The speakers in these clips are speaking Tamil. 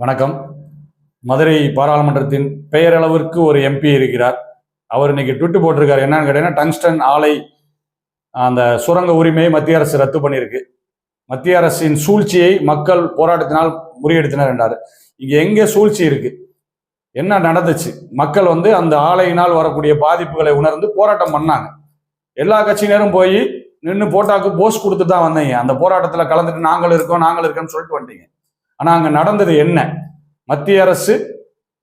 வணக்கம். மதுரை பாராளுமன்றத்தின் பெயரளவிற்கு ஒரு எம்பி இருக்கிறார். அவர் இன்னைக்கு ட்விட்டு போட்டிருக்காரு. என்னன்னு கேட்டீங்கன்னா டங்ஸ்டன் ஆலை அந்த சுரங்க உரிமையை மத்திய அரசு ரத்து பண்ணியிருக்கு. மத்திய அரசின் சூழ்ச்சியை மக்கள் போராட்டத்தினால் முறியடித்தனர் என்றார். இங்க எங்கே சூழ்ச்சி இருக்கு? என்ன நடந்துச்சு? மக்கள் வந்து அந்த ஆலையினால் வரக்கூடிய பாதிப்புகளை உணர்ந்து போராட்டம் பண்ணாங்க. எல்லா கட்சியினரும் போய் நின்று போட்டாக்கு போஸ் கொடுத்து தான் வந்தீங்க. அந்த போராட்டத்தில் கலந்துட்டு நாங்கள் இருக்கோம் நாங்கள் இருக்கோம்னு சொல்லிட்டு வந்துட்டீங்க. ஆனால் அங்கே நடந்தது என்ன? மத்திய அரசு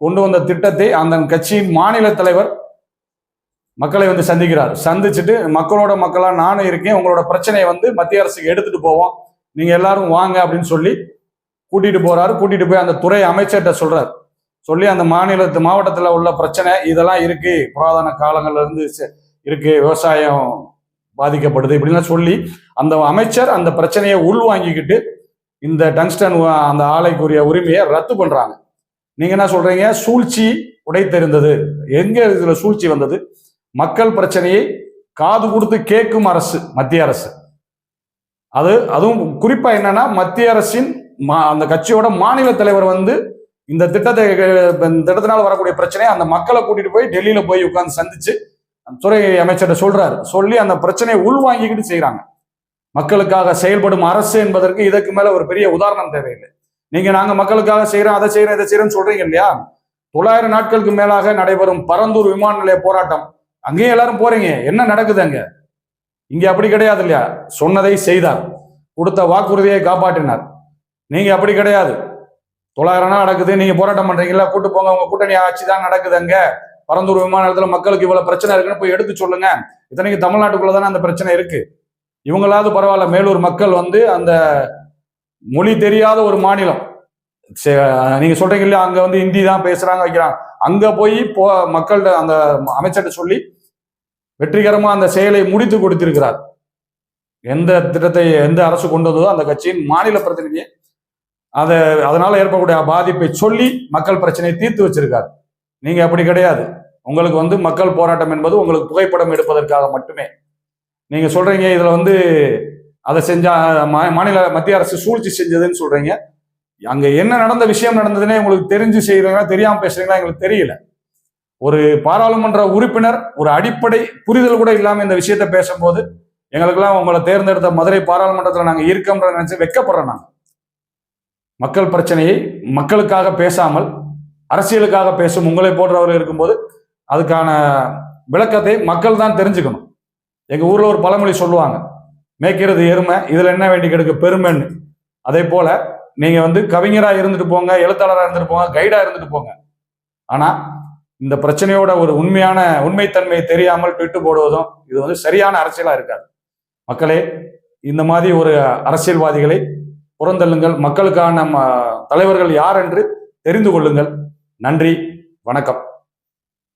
கொண்டு வந்த திட்டத்தை அந்த கட்சியின் மாநில தலைவர் மக்களை வந்து சந்திக்கிறார். சந்திச்சுட்டு மக்களோட மக்களாக நானும் இருக்கேன் உங்களோட பிரச்சனையை வந்து மத்திய அரசுக்கு எடுத்துட்டு போவோம். நீங்கள் எல்லாரும் வாங்க அப்படின்னு சொல்லி கூட்டிட்டு போறாரு. கூட்டிட்டு போய் அந்த துறை அமைச்சர்கிட்ட சொல்றாரு. சொல்லி அந்த மாநிலத்து மாவட்டத்தில் உள்ள பிரச்சனை இதெல்லாம் இருக்கு. புராதன காலங்கள்ல இருந்து இருக்கு. விவசாயம் பாதிக்கப்படுது இப்படிலாம் சொல்லி அந்த அமைச்சர் அந்த பிரச்சனையை உள்வாங்கிக்கிட்டு இந்த டங்ஸ்டன் அந்த ஆலைக்குரிய உரிமையை ரத்து பண்றாங்க. நீங்க என்ன சொல்றீங்க? சூழ்ச்சி உடைத்தெறிந்தது. எங்க இதுல சூழ்ச்சி வந்தது? மக்கள் பிரச்சனையை காது கொடுத்து கேட்கும் அரசு மத்திய அரசு. அது அதுவும் குறிப்பா என்னன்னா மத்திய அரசின் மா- அந்த கட்சியோட மாநில தலைவர் வந்து இந்த திட்டத்தை திட்டத்தினால் வரக்கூடிய பிரச்சனையை அந்த மக்களை கூட்டிட்டு போய் டெல்லியில போய் உட்கார்ந்து சந்திச்சு அந்த துறை அமைச்சர்கிட்ட சொல்றாரு. சொல்லி அந்த பிரச்சனையை உள்வாங்கிக்கிட்டு செய்யறாங்க மக்களுக்காக செயல்படும் அரசு என்பதற்கு இதற்கு மேல ஒரு பெரிய உதாரணம் தேவையில்லை. நீங்க நாங்க மக்களுக்காக செய்யறோம் அதை செய்யறோம் இதை செய்யறோம்னு சொல்றீங்க இல்லையா? தொள்ளாயிரம் நாட்களுக்கு மேலாக நடைபெறும் பரந்தூர் விமான நிலைய போராட்டம். அங்கேயும் எல்லாரும் போறீங்க. என்ன நடக்குது அங்க? இங்க அப்படி கிடையாது இல்லையா? சொன்னதை செய்தார். கொடுத்த வாக்குறுதியை காப்பாற்றினார். நீங்க அப்படி கிடையாது. தொள்ளாயிரம் நாள் நடக்குது நீங்க போராட்டம் பண்றீங்களா கூட்டு போங்க உங்க கூட்டணி ஆட்சி தான் நடக்குது அங்க. பரந்தூர் விமான நிலையத்துல மக்களுக்கு இவ்வளவு பிரச்சனை இருக்குன்னு போய் எடுத்து சொல்லுங்க. இத்தனைக்கு தமிழ்நாட்டுக்குள்ள தானே அந்த பிரச்சனை இருக்கு. இவங்களாவது பரவாயில்ல மேலூர் மக்கள் வந்து அந்த மொழி தெரியாத ஒரு மாநிலம். நீங்க சொல்றீங்க இல்லையா அங்க வந்து ஹிந்தி தான் பேசுறாங்க வைக்கிறாங்க. அங்க போய் போ மக்கள்கிட்ட அந்த அமைச்சர்கிட்ட சொல்லி வெற்றிகரமா அந்த செயலை முடித்து கொடுத்திருக்கிறார். எந்த திட்டத்தை எந்த அரசு கொண்டு வந்ததோ அந்த கட்சியின் மாநில பிரதிநிதியை. அதை அதனால ஏற்படக்கூடிய பாதிப்பை சொல்லி மக்கள் பிரச்சனையை தீர்த்து வச்சிருக்காரு. நீங்க அப்படி கிடையாது. உங்களுக்கு வந்து மக்கள் போராட்டம் என்பது உங்களுக்கு புகைப்படம் எடுப்பதற்காக மட்டுமே. நீங்க சொல்றீங்க இதுல வந்து அதை செஞ்சா மா- மாநில மத்திய அரசு சூழ்ச்சி செஞ்சதுன்னு சொல்றீங்க. அங்க என்ன நடந்த விஷயம் நடந்ததுன்னே உங்களுக்கு தெரிஞ்சு செய்யறீங்களா தெரியாம பேசுறீங்களா எங்களுக்கு தெரியல. ஒரு பாராளுமன்ற உறுப்பினர் ஒரு அடிப்படை புரிதல் கூட இல்லாம இந்த விஷயத்த பேசும்போது எங்களுக்கெல்லாம் உங்களை தேர்ந்தெடுத்த மதுரை பாராளுமன்றத்தில் நாங்க இருக்கோம்ன்ற நினைச்சு வெக்கப்படுறோம் நாங்க. மக்கள் பிரச்சனையை மக்களுக்காக பேசாமல் அரசியலுக்காக பேசும் உங்களை போன்றவர்கள் இருக்கும்போது அதுக்கான விளக்கத்தை மக்கள் தான் தெரிஞ்சுக்கணும். எங்கள் ஊரில் ஒரு பழமொழி சொல்லுவாங்க மேய்க்கிறது எருமை இதில் என்ன வேண்டி கெடுக்க? பெருமைன்னு. அதே போல் நீங்கள் வந்து கவிஞராக இருந்துட்டு போங்க எழுத்தாளராக இருந்துட்டு போங்க கைடாக இருந்துட்டு போங்க. ஆனால் இந்த பிரச்சனையோட ஒரு உண்மையான உண்மைத்தன்மையை தெரியாமல் ட்விட்டு போடுவதும் இது வந்து சரியான அரசியலாக இருக்காது. மக்களே இந்த மாதிரி ஒரு அரசியல்வாதிகளை புறந்தள்ளுங்கள். மக்களுக்கான தலைவர்கள் யார் என்று தெரிந்து கொள்ளுங்கள். நன்றி வணக்கம்.